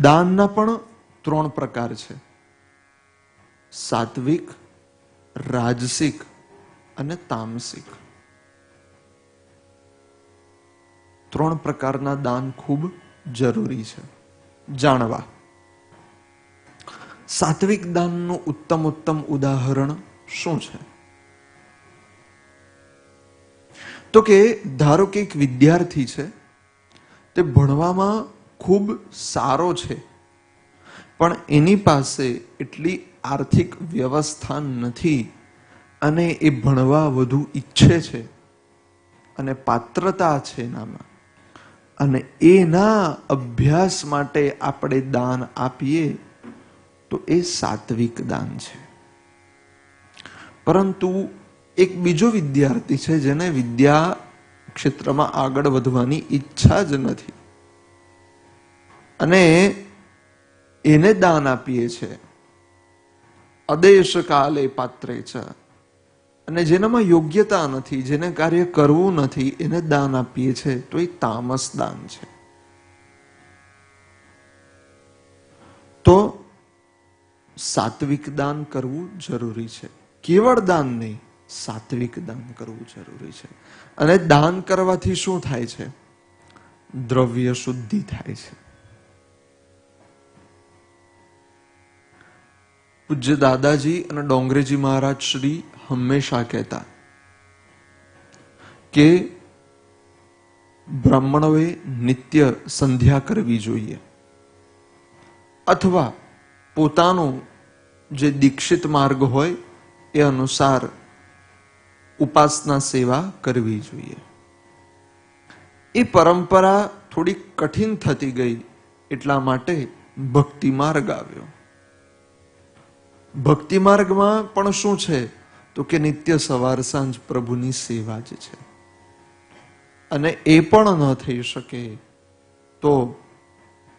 દાનના પણ ત્રણ પ્રકાર છે. સાત્વિક, રાજસિક અને તામસિક. ત્રણ પ્રકારના દાન ખૂબ જરૂરી છે. જાણવા. સાત્વિક દાનનું ઉત્તમ ઉત્તમ ઉદાહરણ શું છે? તો કે ધારો કે એક વિદ્યાર્થી છે, તે ભણવામાં ખૂબ સારો છે. પણ એની પાસે એટલી આર્થિક વ્યવસ્થા નથી અને એ ભણવા વધુ ઈચ્છે છે અને પાત્રતા છે એનામાં. અને એના અભ્યાસ માટે આપણે દાન આપીએ તો એ સાત્વિક દાન છે. પરંતુ એક બીજો વિદ્યાર્થી છે જેને વિદ્યા ક્ષેત્રમાં આગળ વધવાની ઈચ્છા જ નથી. અને એને દાન આપીએ છે. અદેશ કાલે પાત્રે છે. અને જેનામાં યોગ્યતા નથી, જેને કાર્ય કરવું નથી, એને દાન આપીએ છે. તો એ તામસ દાન છે. તો સાત્વિક દાન કરવું જરૂરી છે. કેવળ દાન નહીં, સાત્વિક દાન કરવું જરૂરી છે. અને દાન કરવાથી શું થાય છે? દ્રવ્ય શુદ્ધિ થાય છે. પૂજ્ય દાદાજી અને ડોંગરેજી મહારાજ શ્રી હંમેશા કહેતા કે બ્રાહ્મણોએ નિત્ય સંધ્યા કરવી જોઈએ. અથવા પોતાનો જે દીક્ષિત માર્ગ હોય એ અનુસાર ઉપાસના સેવા કરવી જોઈએ. એ પરંપરા થોડી કઠિન થતી ગઈ એટલા માટે ભક્તિ માર્ગ આવ્યો. ભક્તિ માર્ગમાં પણ શું છે? તો કે નિત્ય સવાર સાંજ પ્રભુની સેવા જ છે. અને એ પણ ન થઈ શકે તો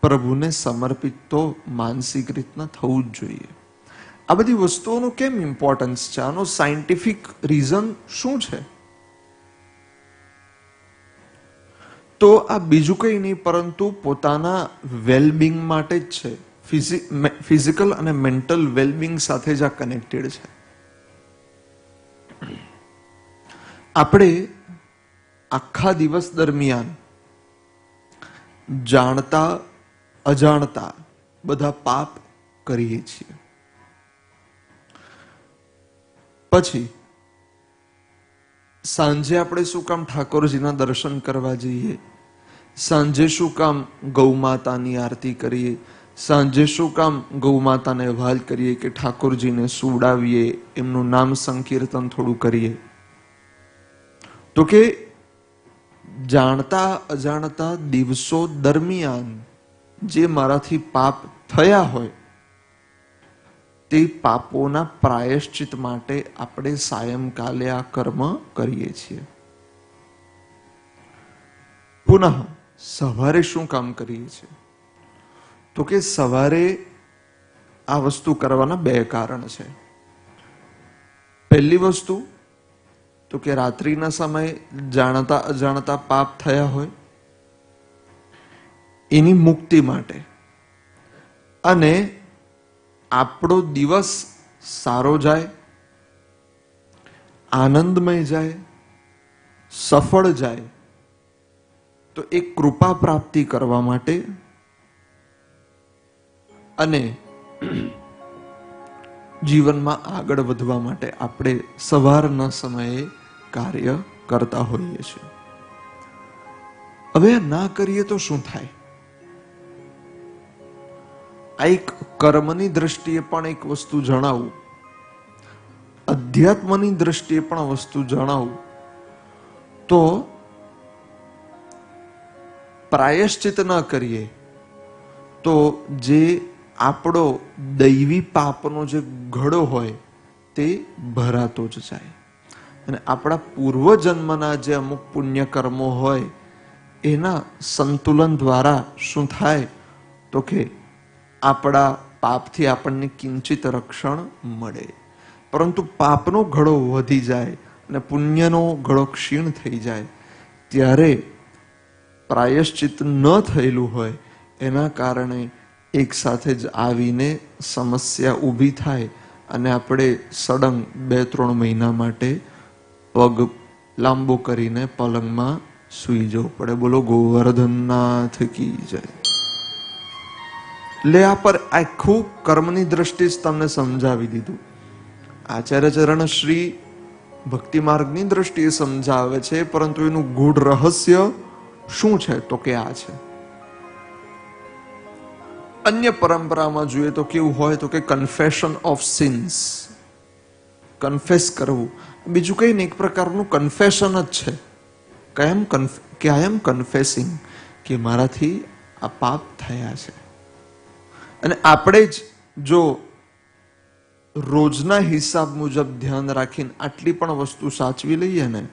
પ્રભુને સમર્પિત તો માનસિક રીતના થવું જ જોઈએ. આ બધી વસ્તુઓનું કેમ ઇમ્પોર્ટન્સ છે? આનો સાયન્ટિફિક રીઝન શું છે? તો આ બીજું કંઈ નહીં, પરંતુ પોતાના વેલબિંગ માટે જ છે. ફિઝિકલ અને મેન્ટલ વેલબિંગ સાથે જ આ કનેક્ટેડ છે. આપણે આખા દિવસ દરમિયાન જાણતા, અજાણતા બધા પાપ કરીએ છીએ. પછી સાંજે આપણે શું કામ ઠાકોરજીના દર્શન કરવા જઈએ? સાંજે શું કામ ગૌ માતાની આરતી કરીએ? સાંજે શું કામ ગૌ માતાને વહાલ કરીએ કે ઠાકોરજીને સુવડાવીએ? એમનું નામ સંકીર્તન થોડું કરીએ. તો કે જાણતા અજાણતા દિવસો દરમિયાન જે મારાથી પાપ થયા હોય, તે પાપોના પ્રાયશ્ચિત માટે આપણે સાયંકાલે આ કર્મ કરીએ છીએ. પુનઃ સવારે શું કામ કરીએ છીએ? તો કે સવારે આ વસ્તુ કરવાના બે કારણ છે. પહેલી વસ્તુ તો કે રાત્રિના સમયે જાણતા અજાણતા પાપ થયા હોય, એની મુક્તિ માટે. અને આપણો દિવસ સારો જાય, આનંદમય જાય, સફળ જાય, તો એ કૃપા પ્રાપ્તિ કરવા માટે અને જીવનમાં આગળ વધવા માટે આપણે સવારના સમયે કાર્ય કરતા હોઈએ છીએ. હવે ના કરીએ તો શું થાય? આ એક કર્મની દ્રષ્ટિએ પણ એક વસ્તુ જણાવું. અધ્યાત્મની દ્રષ્ટિએ પણ વસ્તુ જણાવું. તો પ્રાયશ્ચિત ન કરીએ તો જે આપણો દૈવી પાપનો જે ઘડો હોય તે ભરાતો જ જાય. અને આપણા પૂર્વજન્મના જે અમુક પુણ્ય કર્મો હોય, એના સંતુલન દ્વારા શું થાય? તો કે આપણા પાપથી આપણને કિંચિત રક્ષણ મળે. પરંતુ પાપનો ઘડો વધી જાય અને પુણ્યનો ઘડો ક્ષીણ થઈ જાય. ત્યારે પ્રાયશ્ચિત ન થયેલું હોય, એના કારણે એક સાથે જ આવીને સમસ્યા ઊભી થાય અને આપણે સડંગ બે, ત્રણ મહિના માટે પગ લાંબો કરીને પલંગમાં સૂઈ જવું પડે. બોલો, ગોવર્ધનનાથ કી જાય. એટલે આ પર આખું કર્મની દ્રષ્ટિ જ તમને સમજાવી દીધું. આચાર્ય ચરણ શ્રી ભક્તિ માર્ગની દ્રષ્ટિએ સમજાવે છે, પરંતુ એનું ગૂઢ રહસ્ય શું છે? તો કે આ છે. અન્ય પરંપરામાં જોઈએ તો કેવું હોય તો કે કન્ફેશન ઓફ સિન્સ કન્ફેસ કરવું. બીજું કંઈ નહીં, એક પ્રકારનું કન્ફેશન જ છે. કેમ કે આઈ એમ કન્ફેસિંગ કે મારાથી આ પાપ થયા છે. અને આપણે જ જો રોજના હિસાબ મુજબ ધ્યાન રાખીને આટલી પણ વસ્તુ સાચવી લઈએ ને,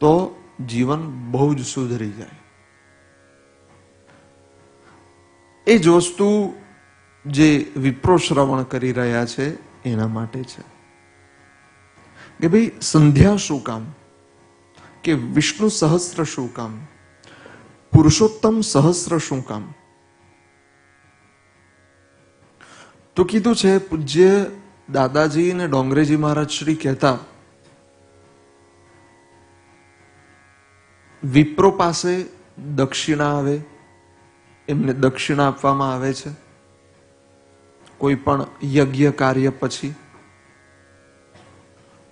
તો જીવન બહુ જ સુધરી જાય. એ જ વસ્તુ જે વિપ્રો શ્રવણ કરી રહ્યા છે, એના માટે છે. કે ભાઈ સંધ્યા શું કામ? કે વિષ્ણુ સહસ્ત્ર શું કામ? પુરુષોત્તમ સહસ્ત્ર શું કામ? તો કીધું છે, પૂજ્ય દાદાજી અને ડોંગરેજી મહારાજ શ્રી કહેતા, વિપ્રો પાસે દક્ષિણા આવે એમને દક્ષિણા આપવામાં આવે છે. કોઈ પણ યજ્ઞ કાર્ય પછી.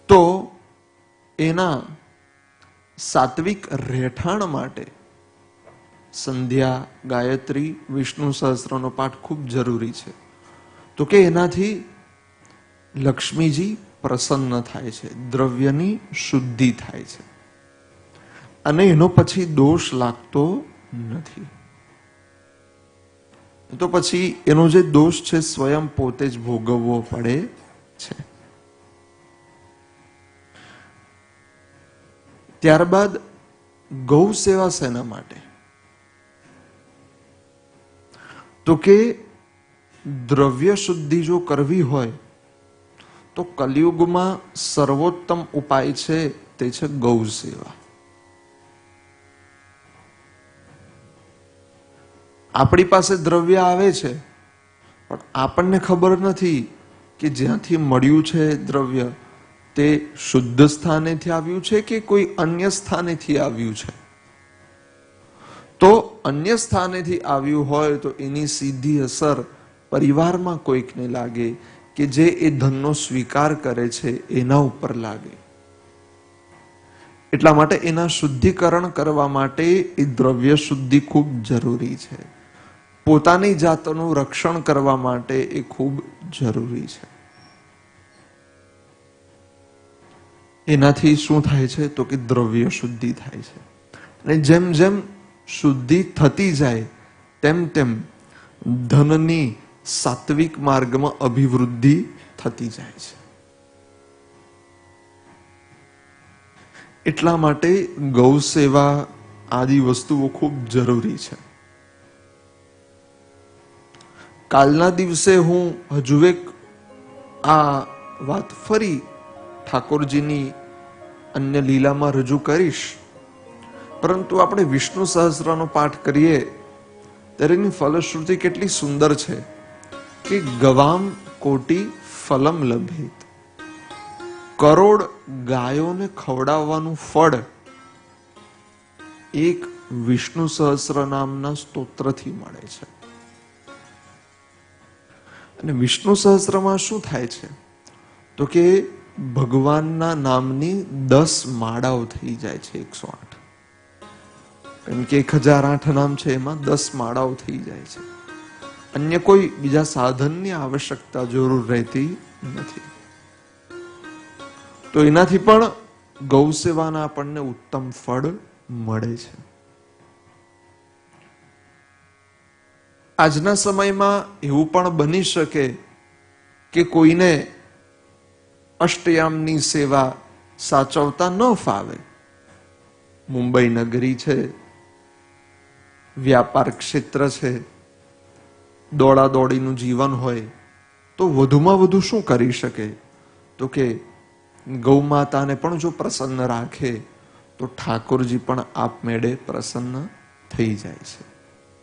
તો એના સાત્વિક રહેઠાણ માટે સંધ્યા, ગાયત્રી, વિષ્ણુ સહસ્ત્રનો પાઠ ખૂબ જરૂરી છે. તો કે એનાથી લક્ષ્મીજી પ્રસન્ન થાય છે, દ્રવ્યની શુદ્ધિ થાય છે. અને એનો પછી દોષ લાગતો નથી. તો પછી એનો જે દોષ છે સ્વયં પોતે જ ભોગવવો પડે છે. ત્યારબાદ ગૌ સેવા શેના માટે. તો કે દ્રવ્ય શુદ્ધિ જો કરવી હોય, તો કલયુગમાં સર્વોત્તમ ઉપાય છે તે છે ગૌ સેવા. આપણી પાસે દ્રવ્ય આવે છે, પણ આપણને ખબર નથી કે જ્યાંથી મળ્યું છે દ્રવ્ય, તે શુદ્ધ સ્થાનેથી આવ્યું છે કે કોઈ અન્ય સ્થાનેથી આવ્યું છે? તો અન્ય સ્થાનેથી આવ્યું હોય તો એની સીધી અસર પરિવારમાં કોઈકને લાગે કે જે એ ધનનો સ્વીકાર કરે છે એના ઉપર લાગે. એટલા માટે એના શુદ્ધિકરણ કરવા માટે એ દ્રવ્ય શુદ્ધિ ખૂબ જરૂરી છે. પોતાની જાતનું રક્ષણ કરવા માટે એ ખૂબ જરૂરી છે. એનાથી શું થાય છે? તો કે દ્રવ્ય શુદ્ધિ થાય છે. અને જેમ જેમ શુદ્ધિ થતી જાય, તેમ તેમ ધનની સાત્વિક માર્ગમાં અભિવૃદ્ધિ થતી જાય છે. એટલા માટે ગૌ સેવા આદિ વસ્તુઓ ખૂબ જરૂરી છે. કાલના દિવસે હું હજુ એક આ વાત ફરી ઠાકોરજીની અન્ય લીલામાં રજૂ કરીશ. પરંતુ આપણે વિષ્ણુ સહસ્રનો પાઠ કરીએ, ત્યારે એની ફલશ્રુતિ કેટલી સુંદર છે કે ગવામ કોટી ફલમ લભેત. કરોડ ગાયોને ખવડાવવાનું ફળ. એક વિષ્ણુ સહસ્ર નામના સ્તોત્રથી મળે છે. અને વિષ્ણુ સહસ્રમાં શું થાય છે? તો કે ભગવાનના નામની દસ માળાઓ થઈ જાય છે, એકસો આઠ. કેમ કે એક હજાર આઠ નામ છે એમાં દસ માળાઓ થઈ જાય છે. અન્ય કોઈ બીજા સાધનની આવશ્યકતા જરૂર રહેતી નથી. તો એનાથી પણ ગૌ સેવાના આપણને ઉત્તમ ફળ મળે છે. આજના સમયમાં એવું પણ બની શકે કે કોઈને અષ્ટયામની સેવા સાચવતા ન ફાવે. મુંબઈ નગરી છે, વ્યાપાર ક્ષેત્ર છે દોડા દોડીનું જીવન હોય તો વધુમાં વધુ શું કરી શકે? તો કે ગૌ માતાને પણ જો પ્રસન્ન રાખે તો ઠાકોરજી પણ આપમેળે પ્રસન્ન થઈ જાય છે.